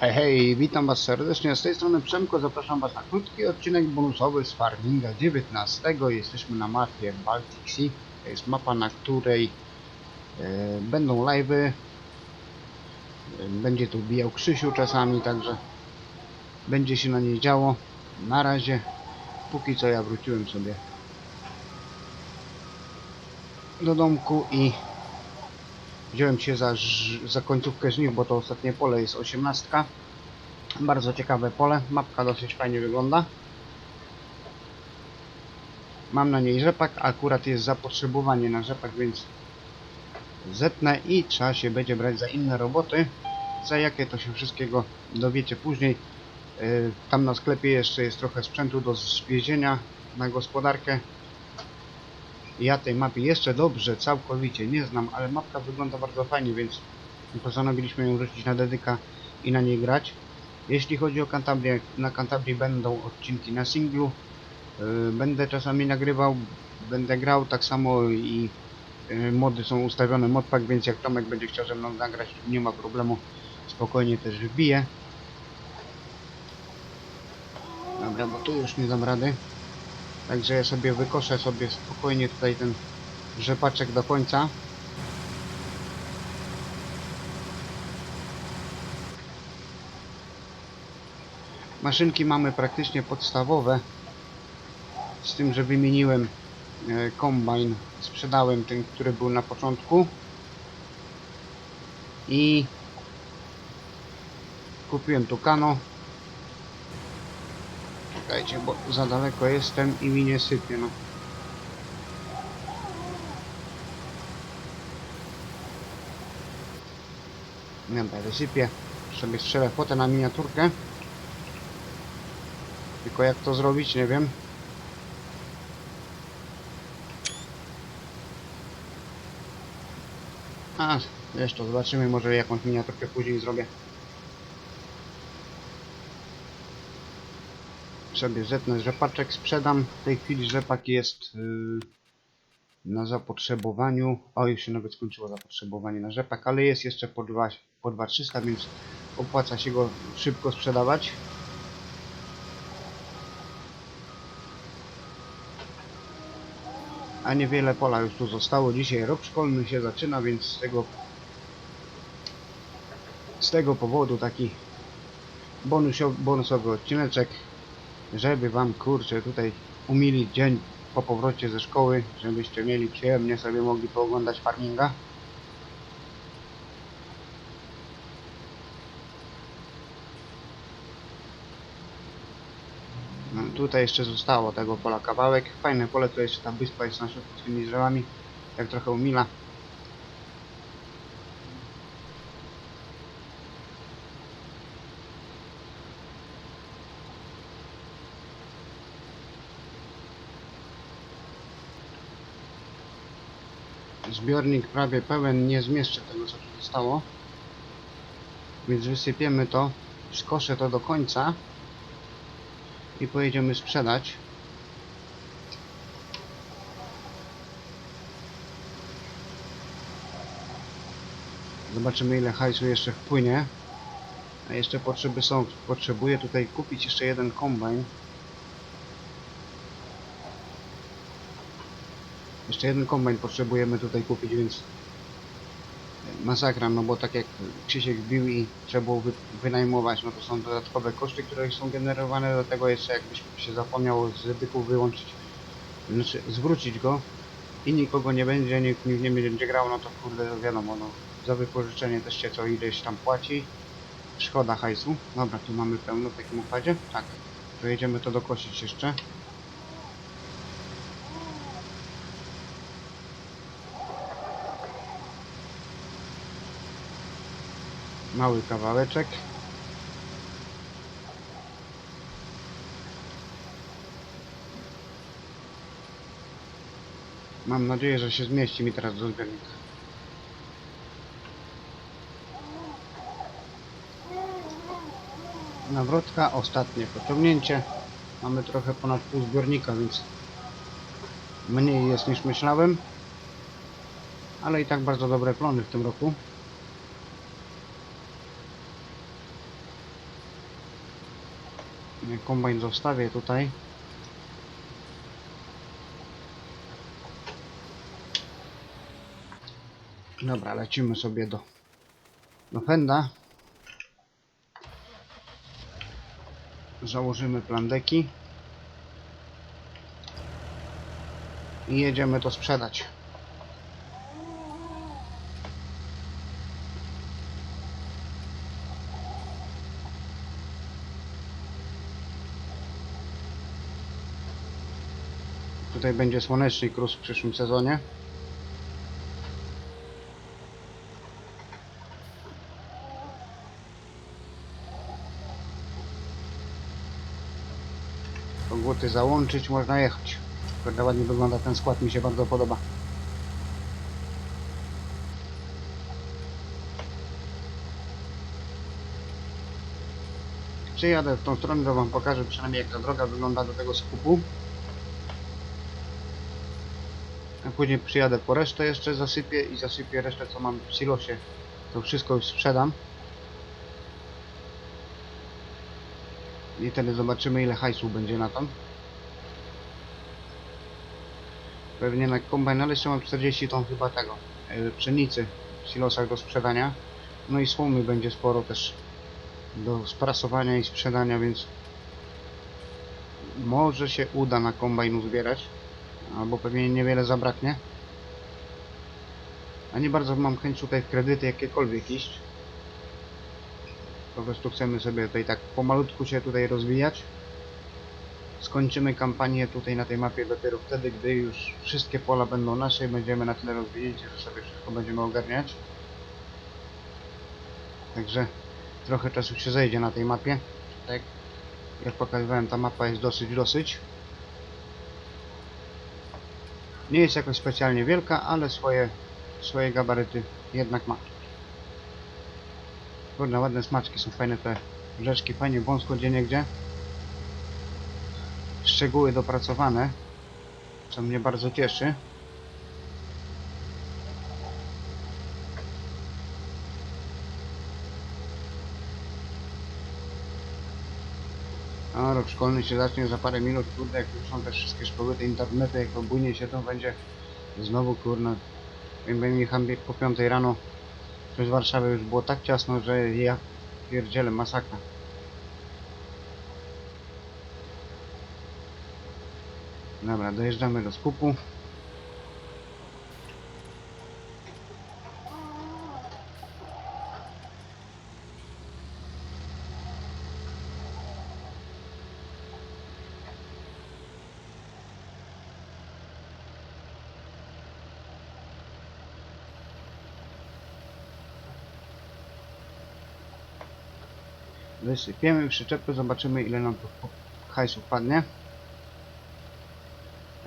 Hej, hej, witam Was serdecznie. Z tej strony Przemko, zapraszam Was na krótki odcinek bonusowy z Farminga 19. Jesteśmy na mapie Baltic Sea. To jest mapa, na której e, będą live'y. E, będzie tu bijał Krzysiu czasami, także będzie się na niej działo. Na razie, póki co ja wróciłem sobie do domku i Wziąłem się za, za końcówkę żniw, bo to ostatnie pole jest 18. Bardzo ciekawe pole, mapka dosyć fajnie wygląda. Mam na niej rzepak, akurat jest zapotrzebowanie na rzepak, więc zetnę i trzeba się będzie brać za inne roboty. Za jakie to się wszystkiego dowiecie później. Yy, Tam na sklepie jeszcze jest trochę sprzętu do zwiezienia na gospodarkę. Ja tej mapy jeszcze dobrze, całkowicie nie znam, ale mapka wygląda bardzo fajnie, więc postanowiliśmy ją rzucić na dedyka i na niej grać. Jeśli chodzi o Cantabrię, na Cantabrii będą odcinki na singlu. Yy, Będę czasami nagrywał, będę grał, tak samo i yy, mody są ustawione modpack, więc jak Tomek będzie chciał ze mną nagrać, nie ma problemu, spokojnie też wbiję. Dobra, bo tu już nie dam rady. Także ja sobie wykoszę sobie spokojnie tutaj ten rzepaczek do końca. Maszynki mamy praktycznie podstawowe. Z tym, że wymieniłem e, kombajn, sprzedałem ten, który był na początku. I kupiłem Tucano. Czekajcie, bo za daleko jestem i mi nie sypie, no. Dobra, wysypię. Sobie strzelę fotę na miniaturkę. Tylko jak to zrobić, nie wiem. A, jeszcze zobaczymy, może jakąś miniaturkę później zrobię. Sobie zetnę rzepaczek, sprzedam. W tej chwili rzepak jest yy, na zapotrzebowaniu. O, już się nawet skończyło zapotrzebowanie na rzepak, ale jest jeszcze po, 2, po 2300, więc opłaca się go szybko sprzedawać. A niewiele pola już tu zostało. Dzisiaj rok szkolny się zaczyna, więc z tego z tego powodu taki bonusowy odcineczek żeby wam kurczę tutaj umilić dzień po powrocie ze szkoły, żebyście mieli przyjemnie sobie mogli pooglądać farminga. No, tutaj jeszcze zostało tego pola kawałek. Fajne pole, to jeszcze ta wyspa jest na środku z tymi drzewami. Jak trochę umila. Zbiornik prawie pełen, nie zmieszczę tego co tu zostało. Więc wysypiemy to, skoszę to do końca i pojedziemy sprzedać. Zobaczymy ile hajsu jeszcze wpłynie. A jeszcze potrzeby są. Potrzebuję tutaj kupić jeszcze jeden kombajn. Jeszcze jeden kombajn potrzebujemy tutaj kupić, więc masakra, no bo tak jak Krzysiek bił i trzeba było wy, wynajmować, no to są dodatkowe koszty, które są generowane, do tego jeszcze jakbyś się zapomniał z dyku wyłączyć, znaczy zwrócić go i nikogo nie będzie, nikt nikt nie będzie grał, no to kurde wiadomo, no za wypożyczenie też się co ileś tam płaci, szkoda hajsu. Dobra, tu mamy pełno w takim układzie, tak, pojedziemy to dokosić jeszcze. Mały kawałeczek. Mam nadzieję, że się zmieści mi teraz do zbiornika. Nawrotka, ostatnie pociągnięcie. Mamy trochę ponad pół zbiornika, więc mniej jest niż myślałem. Ale i tak bardzo dobre plony w tym roku. Kombajn zostawię tutaj. Dobra, lecimy sobie do, do Fenda. Założymy plandeki. I jedziemy to sprzedać. Tutaj będzie słoneczny krus w przyszłym sezonie. Koguty załączyć, można jechać. Kurde, ładnie wygląda ten skład, mi się bardzo podoba. Przyjadę w tą stronę, to wam pokażę przynajmniej jak ta droga wygląda do tego skupu. A później przyjadę po resztę jeszcze zasypię i zasypię resztę co mam w silosie. To wszystko już sprzedam. I wtedy zobaczymy ile hajsu będzie na to. Pewnie na kombajn, ale jeszcze mam 40 ton chyba tego yy, pszenicy w silosach do sprzedania. No i słomy będzie sporo też do sprasowania i sprzedania, więc może się uda na kombajn uzbierać. Albo pewnie niewiele zabraknie. A nie bardzo mam chęć tutaj w kredyty jakiekolwiek iść. Po prostu chcemy sobie tutaj tak pomalutku się tutaj rozwijać. Skończymy kampanię tutaj na tej mapie dopiero wtedy, gdy już wszystkie pola będą nasze i będziemy na tyle rozwinięci, że sobie wszystko będziemy ogarniać. Także trochę czasu się zejdzie na tej mapie. Tak jak pokazywałem, ta mapa jest dosyć, dosyć. Nie jest jakoś specjalnie wielka, ale swoje, swoje gabaryty jednak ma. Kurde, ładne smaczki, są fajne te rzeczki, fajnie wąsko gdzie niegdzie. Szczegóły dopracowane, co mnie bardzo cieszy. Szkolny się zacznie za parę minut, kurde, jak już są te wszystkie szkoły, te internety, jak obujnie się to będzie znowu, jakbym jechał bieg po 5 rano przez Warszawę już było tak ciasno, że ja pierdzielę, masakra. Dobra, dojeżdżamy do skupu. Wysypiemy przyczepy, zobaczymy ile nam tu hajsu wpadnie.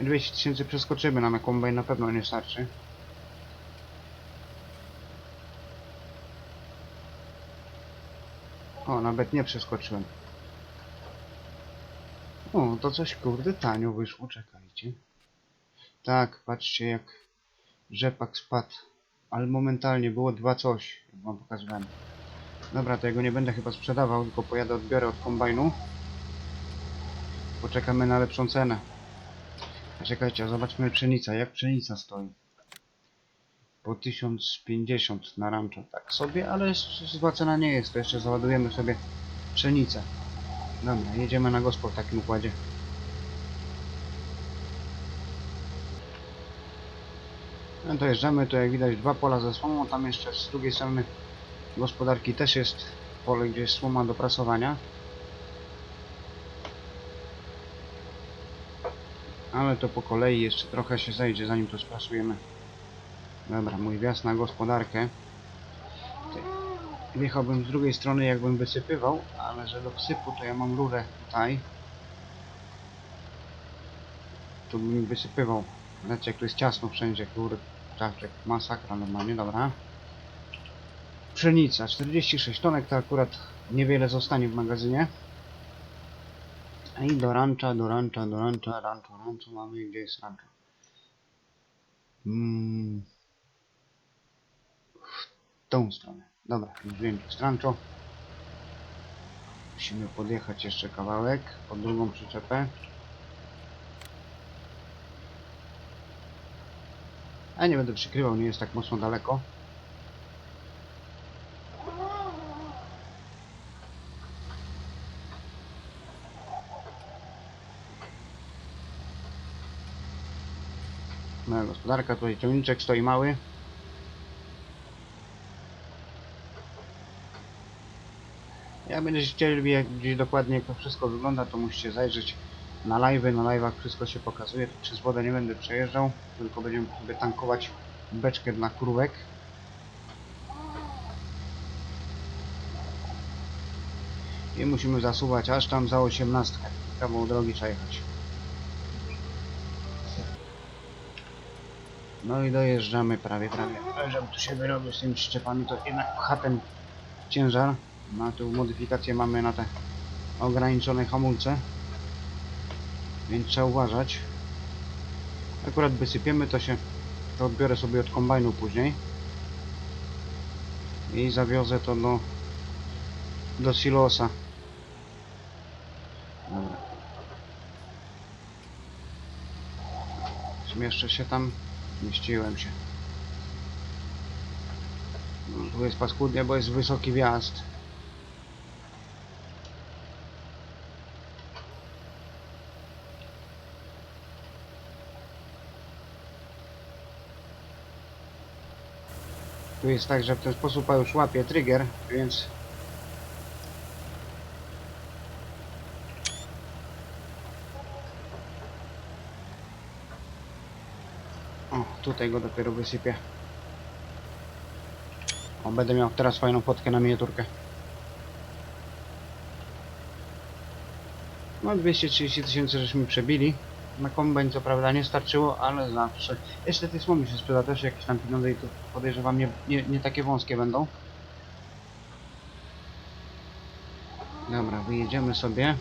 200 tysięcy przeskoczymy nam na kombajn, na pewno nie starczy. O, nawet nie przeskoczyłem. O, to coś kurde tanio wyszło, czekajcie. Tak, patrzcie jak rzepak spadł. Ale momentalnie było dwa coś, jak wam pokazywałem. Dobra, to jego nie będę chyba sprzedawał, tylko pojadę odbiorę od kombajnu. Poczekamy na lepszą cenę. Czekajcie, zobaczmy pszenica. Jak pszenica stoi? Po 1050 na rancho. Tak sobie, ale zła cena nie jest. To jeszcze załadujemy sobie pszenicę. Dobra, jedziemy na gospę w takim układzie. No dojeżdżamy, tu jak widać dwa pola ze słomą, tam jeszcze z drugiej strony gospodarki też jest pole, gdzie jest słoma do prasowania. Ale to po kolei jeszcze trochę się zejdzie, zanim to sprasujemy. Dobra, mój wjazd na gospodarkę. Wjechałbym z drugiej strony, jakbym wysypywał, ale że do wsypu to ja mam rurę tutaj. Tu bym wysypywał. Znaczy, jak tu jest ciasno wszędzie, kurde, czaczek, masakra normalnie, dobra. Pszenica, 46 tonek, to akurat niewiele zostanie w magazynie. I do rancha, do rancha, do rancha, rancho, rancho mamy, gdzie jest rancho? Mm. W tą stronę. Dobra, już wiem, gdzie jest rancho. Musimy podjechać jeszcze kawałek pod drugą przyczepę. A nie będę przykrywał, nie jest tak mocno daleko. Gospodarka, tutaj ciągniczek stoi mały. Jak będziecie chcieli jak gdzieś dokładnie jak to wszystko wygląda, to musicie zajrzeć na live. Na live'ach wszystko się pokazuje. Tu przez wodę nie będę przejeżdżał, tylko będziemy sobie tankować beczkę dla krówek. I musimy zasuwać aż tam za 18. Kawał drogi trzeba jechać. No i dojeżdżamy prawie, prawie. Żeby tu się wyrobił z tymi przyczepami, to jednak pcha ten ciężar. No tu modyfikację mamy na te ograniczone hamulce. Więc trzeba uważać. Akurat wysypiemy to się, to odbiorę sobie od kombajnu później. I zawiozę to do, do silosa. Dobra. Zmieszczę się tam. Zmieściłem się. No, tu jest paskudnie, bo jest wysoki wjazd. Tu jest tak, że w ten sposób już łapie trigger, więc O, tutaj go dopiero wysypię. O, będę miał teraz fajną fotkę na miniaturkę. No 230 tysięcy żeśmy przebili. Na kombajn co prawda nie starczyło, ale zawsze. Jeszcze tej słomy się sprzeda też jakieś tam pieniądze i to podejrzewam nie, nie, nie takie wąskie będą. Dobra, wyjedziemy sobie.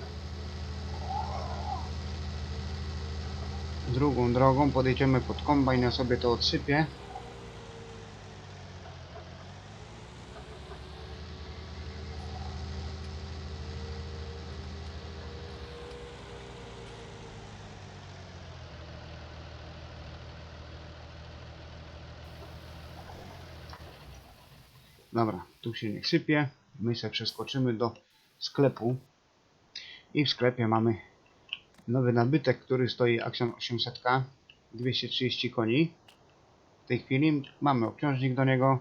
Drugą drogą podejdziemy pod kombajn, ja sobie to odsypię. Dobra, tu się niech sypie. My sobie przeskoczymy do sklepu. I w sklepie mamy nowy nabytek, który stoi Axion 800K. 230 koni. W tej chwili mamy obciążnik do niego.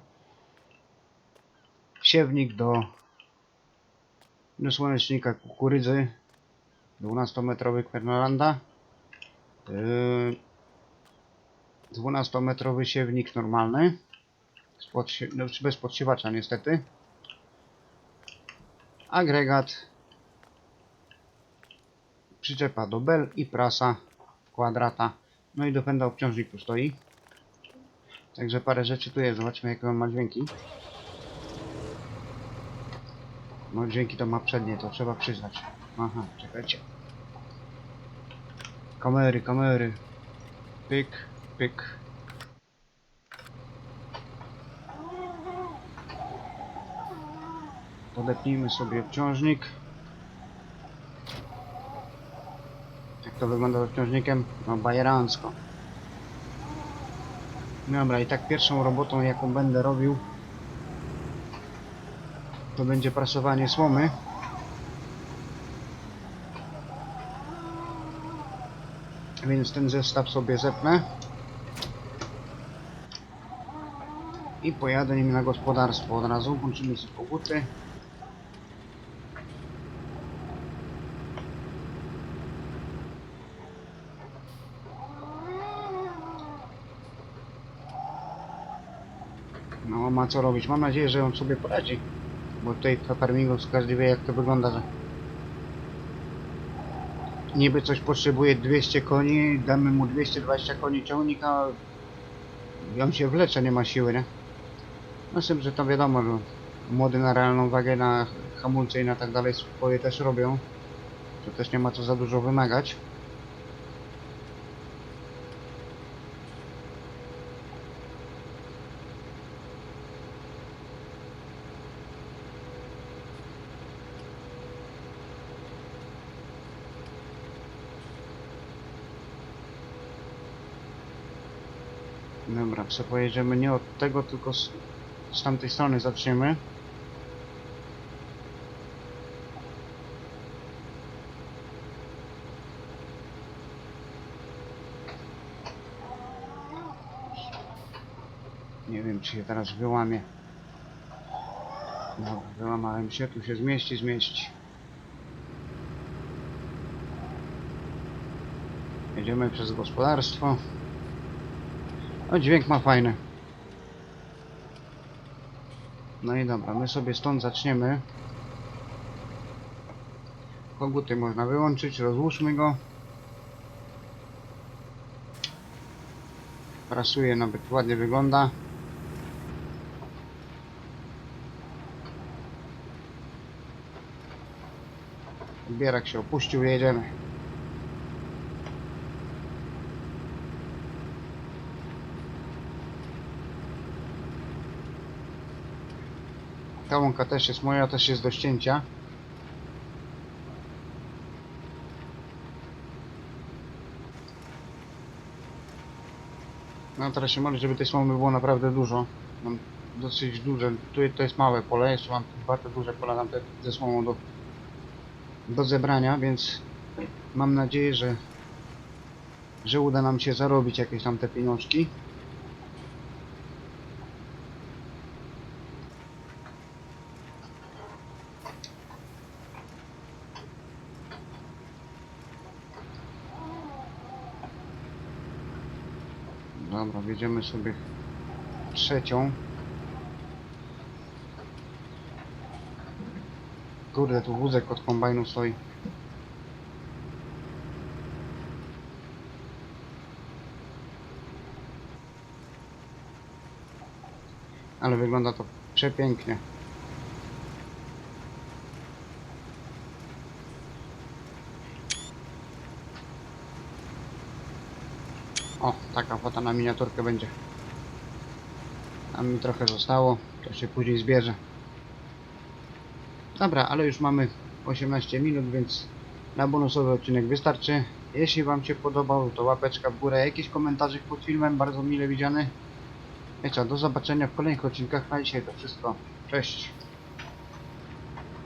Siewnik do, słonecznika kukurydzy. 12-metrowy Quernolanda. Yy, 12-metrowy siewnik normalny. No, bez podsiewacza niestety. Agregat. Przyczepa do bel i prasa kwadrata. No i do pęda obciążnik tu stoi. Także parę rzeczy tu jest. Zobaczmy jakie on ma dźwięki. No dźwięki to ma przednie, to trzeba przyznać. Aha, czekajcie. Kamery, kamery. Pyk, pyk. Podepnijmy sobie obciążnik. To wygląda z obciążnikiem? No bajerancko. Dobra, i tak pierwszą robotą jaką będę robił to będzie prasowanie słomy. Więc ten zestaw sobie zepnę. I pojadę nim na gospodarstwo od razu. Włączymy sobie koguty. No ma co robić. Mam nadzieję, że on sobie poradzi. Bo tutaj w farmingu każdy wie jak to wygląda, że niby coś potrzebuje 200 koni, damy mu 220 koni ciągnika i on się wlecze, nie ma siły, nie? No z tym, że to wiadomo, że młody na realną wagę, na hamulce i na tak dalej swoje też robią. To też nie ma co za dużo wymagać. Dobra, co pojedziemy nie od tego, tylko z, z tamtej strony zaczniemy. Nie wiem, czy się teraz wyłamie. Dobra, wyłamałem się, tu się zmieści, zmieści. Jedziemy przez gospodarstwo. O, dźwięk ma fajny. No i dobra, my sobie stąd zaczniemy. Koguty można wyłączyć, rozłóżmy go. Prasuje, nawet ładnie wygląda. Bierak się opuścił, jedziemy. Ta łąka też jest moja, też jest do ścięcia. No teraz się modlę, żeby tej słomy było naprawdę dużo. Mam dosyć duże, tu to jest małe pole, jeszcze mam dwa te duże pola tam te ze słomą do, do zebrania, więc mam nadzieję, że że uda nam się zarobić jakieś tam te pieniążki. Dobra, wjedziemy sobie trzecią. Kurde, tu wózek od kombajnu stoi. Ale wygląda to przepięknie. O, taka fota na miniaturkę będzie. A mi trochę zostało, to się później zbierze. Dobra, ale już mamy 18 minut, więc na bonusowy odcinek wystarczy. Jeśli Wam się podobał, to łapeczka w górę, jakiś komentarzyk pod filmem, bardzo mile widziany. I co, do zobaczenia w kolejnych odcinkach. Na dzisiaj to wszystko. Cześć.